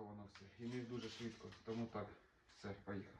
легко воно все. І не дуже швидко. Тому так, все, поїхав.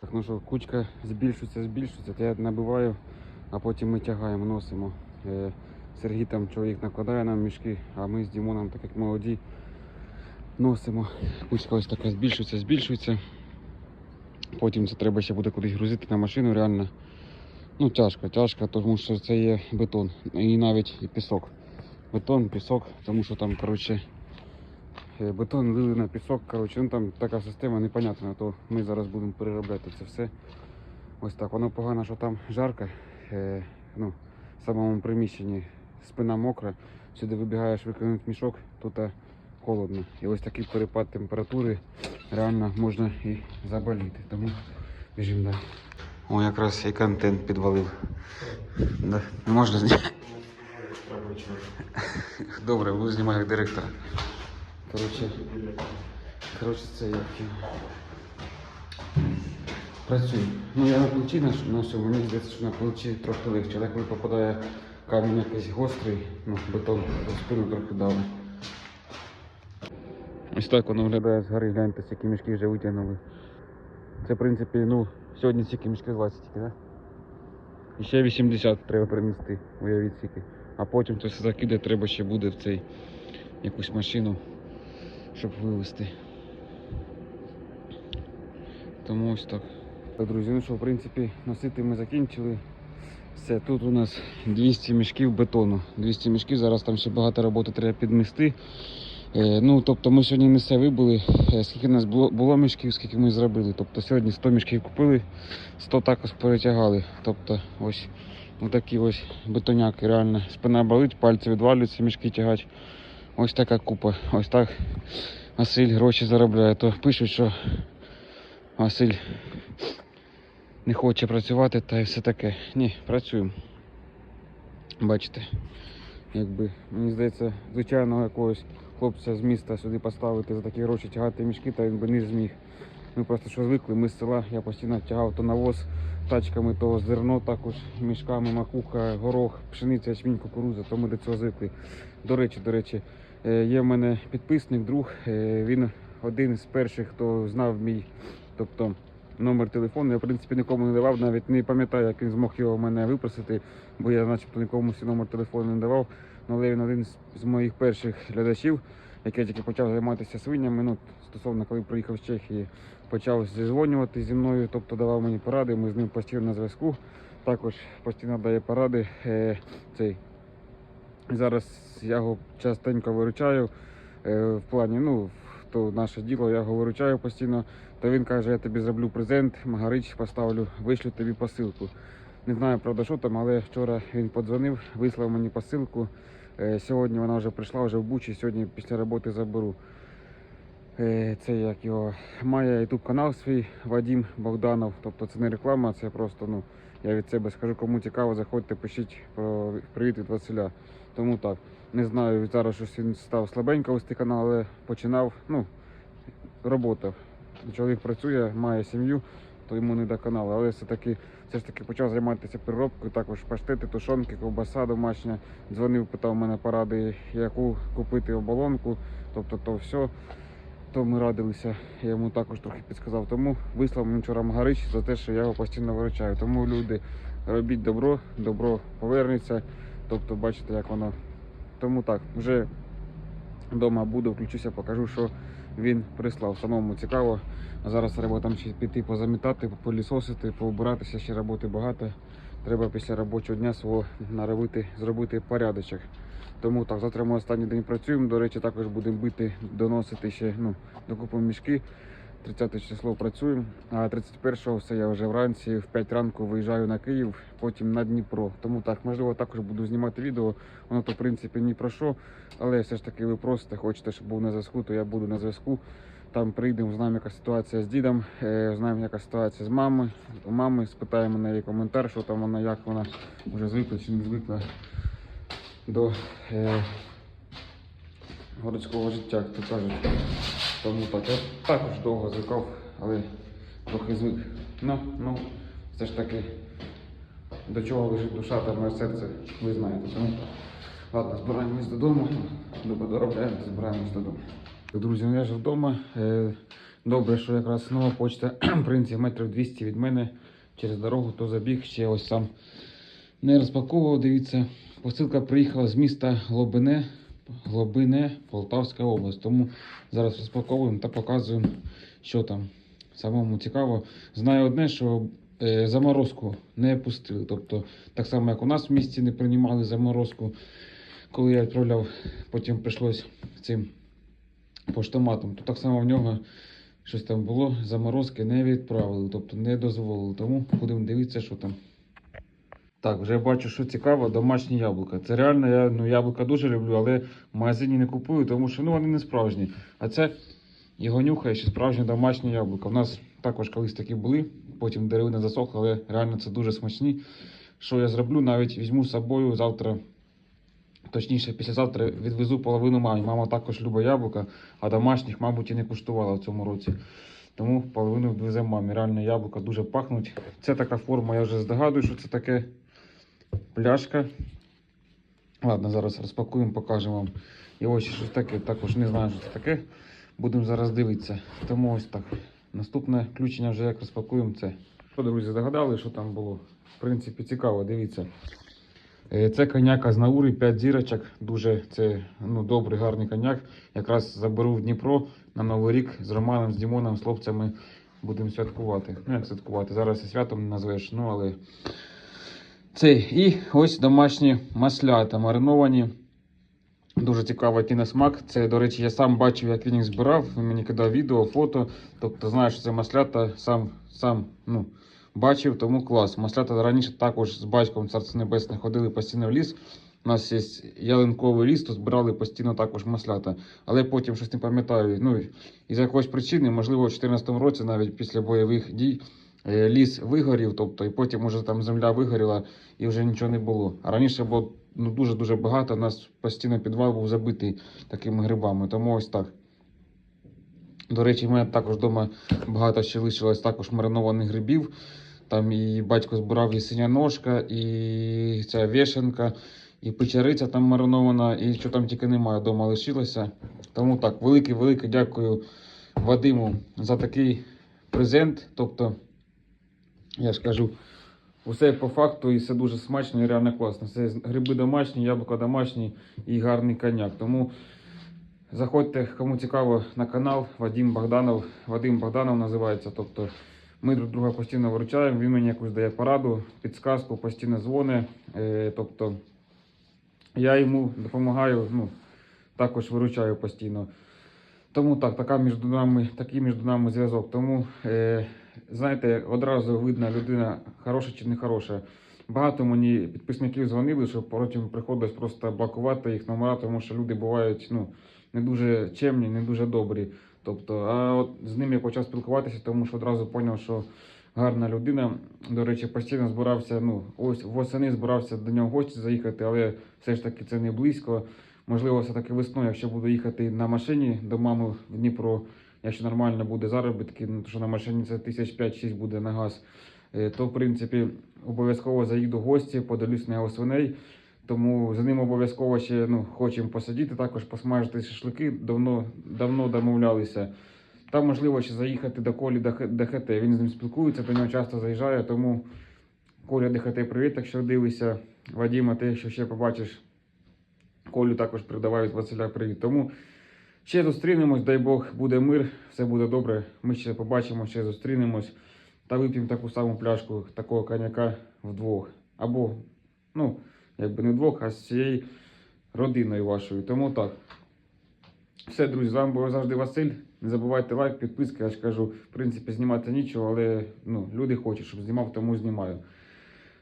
Так, ну що, кучка збільшується, збільшується, то я набиваю, а потім ми тягаємо, носимо. Е, Сергій там чоловік накладає нам мішки, а ми з Дімоном, так як молоді, носимо. Кучка ось така збільшується, збільшується. Потім це треба ще буде кудись грузити на машину, реально. Ну, тяжко, тяжко, тому що це є бетон. І навіть і пісок. Бетон, пісок, тому що там, коротше, бетон лили на пісок, коротше, ну там така система непонятна, то ми зараз будемо переробляти це все. Ось так. Воно погано, що там жарко, е, ну, в самому приміщенні спина мокра, сюди вибігаєш викинути мішок, тут холодно. І ось такий перепад температури реально можна і заболіти. Тому біжимо далі. О, якраз і контент підвалив. Да. Можна зняти. Добре, буду знімати як директора. Коротше, коротше це як. Працюю. Ну я на плечі всьому, мені здається, що на плечі трохи легше. Але коли попадає камінь якийсь гострий, ну, бетон то спину трохи давить. Ось так воно виглядає згори, гляньте, які мішки вже витягнули. Це, в принципі, ну, сьогодні стільки мішки 20 тільки, так? І ще 80 треба принести, уявіть скільки. А потім це все закиде, треба ще буде в цей якусь машину, щоб вивезти. Тому ось так. Так, друзі, ну що, в принципі, носити ми закінчили. Все, тут у нас 200 мішків бетону. 200 мішків, зараз там ще багато роботи треба підмести. Е, ну, тобто ми сьогодні не все вибули, е, скільки у нас було, було мішків, скільки ми зробили. Тобто сьогодні 100 мішків купили, 100 також перетягали. Тобто ось такі ось бетоняки, реально. Спина болить, пальці відвалюються, мішки тягать. Ось така купа. Ось так Василь гроші заробляє. То пишуть, що Василь не хоче працювати та і все таке. Ні, працюємо. Бачите, якби мені здається, звичайного якогось хлопця з міста сюди поставити за такі гроші тягати мішки, та він би не зміг. Ми просто що звикли, ми з села, я постійно тягав то навоз тачками, то зерно також мішками, макуха, горох, пшениця, ячмінь, кукурудза, то ми до цього звикли. До речі, до речі, є в мене підписник, друг, е, він один з перших, хто знав мій, тобто номер телефону. Я в принципі нікому не давав, навіть не пам'ятаю, як він змог його в мене випросити, бо я начебто нікому свій номер телефону не давав. Ну, Але він один з- моїх перших глядачів, який тільки почав займатися свинями. Ну, стосовно коли приїхав з Чехії, почав зізвонювати зі мною, тобто давав мені поради, ми з ним постійно на зв'язку. Також постійно дає поради. Е, цей. Зараз я його частенько виручаю е, в плані, ну, то наше діло, я його виручаю постійно. То він каже, я тобі зроблю презент, магарич поставлю, вишлю тобі посилку. Не знаю, правда, що там, але вчора він подзвонив, вислав мені посилку. Е, Сьогодні вона вже прийшла, вже в Бучі, сьогодні після роботи заберу. Е, Це як його має YouTube канал свій Вадим Богданов. Тобто це не реклама, це просто ну, я від себе скажу, кому цікаво, заходьте, пишіть про привіт від Василя. Тому так. Не знаю, зараз щось він став слабенько вести канал, але починав, ну, робота. Чоловік працює, має сім'ю, то йому не до каналу. Але все-таки все ж таки почав займатися переробкою, також паштети, тушонки, ковбаса домашня. Дзвонив, питав мене поради, яку купити оболонку. Тобто то все. То ми радилися, я йому також трохи підсказав. Тому вислав мені вчора Магарич за те, що я його постійно виручаю. Тому люди робіть добро, добро повернеться. Тобто, бачите, як воно. Тому так, вже вдома буду, включуся, покажу, що він прислав. Самому цікаво. Зараз треба там ще піти позамітати, полісосити, поубиратися, ще роботи багато. Треба після робочого дня свого наробити, зробити порядочок. Тому так, завтра ми останній день працюємо. До речі, також будемо бити, доносити ще ну, докупимо мішки. 30 число працюємо, а 31-го все я вже вранці в 5 ранку виїжджаю на Київ, потім на Дніпро. Тому так, можливо, також буду знімати відео. Воно то в принципі ні про що, але все ж таки ви просите, хочете, щоб був на зв'язку, то я буду на зв'язку. Там прийдемо, знаємо, яка ситуація з дідом, е, знаємо, яка ситуація з мамою. У мами спитаємо на її коментар, що там вона, як вона вже звикла чи не звикла до е, городського життя, як то кажуть. Тому так, я також довго звикав, але трохи звик. Ну, ну, все ж таки, до чого лежить душа та моє серце, ви знаєте. Тому ладно, збираємось додому, доробляємо, збираємось додому. Друзі, ну я ж вдома. Е, Добре, що якраз нова почта, в принципі, метрів 200 від мене через дорогу, то забіг ще ось сам не розпаковував. Дивіться, посилка приїхала з міста Глобине, Глобине, Полтавська область. Тому зараз розпаковуємо та показуємо, що там. Самому цікаво. Знаю одне, що е, заморозку не пустили. Тобто, так само, як у нас в місті не приймали заморозку, коли я відправляв, потім прийшлось цим поштоматом, то так само в нього щось там було, заморозки не відправили, тобто не дозволили. Тому будемо дивитися, що там. Так, вже бачу, що цікаво, домашні яблука. Це реально, я ну, яблука дуже люблю, але в магазині не купую, тому що ну, вони не справжні. А це його нюхає, що справжні домашні яблука. У нас також колись такі були, потім деревина засохла, але реально це дуже смачні. Що я зроблю, навіть візьму з собою завтра, точніше, післязавтра відвезу половину мамі. Мама також любить яблука, а домашніх, мабуть, і не куштувала в цьому році. Тому половину відвеземо мамі. Реально яблука дуже пахнуть. Це така форма, я вже здогадую, що це таке пляшка. Ладно, зараз розпакуємо, покажемо вам. І ось щось таке, також не знаю, що це таке. Будемо зараз дивитися. Тому ось так. Наступне включення вже як розпакуємо це. Що, друзі, догадали, що там було? В принципі, цікаво, дивіться. Е, Це коняка з Наури, 5 зірочок. Дуже це ну, добрий, гарний коняк. Якраз заберу в Дніпро на Новий рік з Романом, з Дімоном, з хлопцями будемо святкувати. Ну, як святкувати? Зараз і святом не назвеш, ну але. Цей. І ось домашні маслята мариновані. Дуже цікаво, який на смак. Це, до речі, я сам бачив, як він їх збирав. Він мені кидав відео, фото. Тобто, знаєш, що це маслята сам, сам ну, бачив, тому клас. Маслята раніше також з батьком Царство Небесне ходили постійно в ліс. У нас є ялинковий ліс, то збирали постійно також маслята. Але потім щось не пам'ятаю. Ну, із якоїсь причини, можливо, у 2014 році, навіть після бойових дій, ліс вигорів, тобто, і потім уже там земля вигоріла і вже нічого не було. А раніше було ну, дуже-дуже багато. У нас постійно підвал був забитий такими грибами. Тому ось так. До речі, в мене також вдома багато ще лишилось також маринованих грибів. Там і батько збирав і синя ножка, і ця вішенка, і печериця там маринована, і що там тільки немає, вдома лишилося. Тому так, велике-велике дякую Вадиму за такий презент. Тобто, я ж кажу, усе по факту і все дуже смачно і реально класно. Це гриби домашні, яблука домашні і гарний коняк. Тому заходьте, кому цікаво, на канал Вадим Богданов. Вадим Богданов називається. Тобто ми друг друга постійно виручаємо, він мені якусь дає пораду, підсказку, постійно дзвонить. Е, тобто я йому допомагаю, ну, також виручаю постійно. Тому так, така між нами, такий між нами зв'язок. Тому, е, знаєте, одразу видно, людина хороша чи не хороша. Багато мені підписників дзвонили, що потім приходилось просто блокувати їх номера, тому що люди бувають ну, не дуже чемні, не дуже добрі. Тобто, а от з ним я почав спілкуватися, тому що одразу зрозумів, що гарна людина. До речі, постійно збирався. Ну, ось восени збирався до нього в гості заїхати, але все ж таки це не близько. Можливо, все-таки весною, якщо буду їхати на машині до мами в Дніпро, якщо нормально буде заробітки, ну, що на машині це тисяч 5-6 буде на газ, е, то в принципі обов'язково заїду в гості, подивлюсь на його свиней. Тому за ним обов'язково ще ну, хочемо посидіти, також посмажити шашлики, давно, давно домовлялися. Там можливо ще заїхати до Колі ДХТ. Він з ним спілкується, до нього часто заїжджає, тому Коля ДХТ, привіт, якщо дивишся. Вадима, ти якщо ще побачиш. Колю також передаваю від Василя привіт. Тому ще зустрінемось, дай Бог, буде мир, все буде добре. Ми ще побачимо, ще зустрінемось та вип'ємо таку саму пляшку такого коньяка вдвох. Або, ну, якби не вдвох, а з цією родиною вашою. Тому так. Все, друзі, з вами був завжди Василь. Не забувайте лайк, підписка. Я ж кажу, в принципі, знімати нічого, але ну, люди хочуть, щоб знімав, тому знімаю.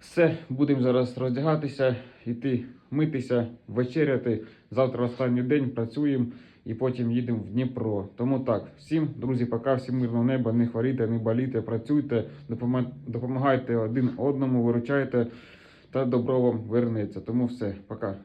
Все, будемо зараз роздягатися, йти митися, вечеряти. Завтра останній день працюємо і потім їдемо в Дніпро. Тому так, всім, друзі, пока, всім мирного неба, не хворійте, не болійте, працюйте, допомагайте один одному, виручайте, та добро вам вернеться. Тому все, пока.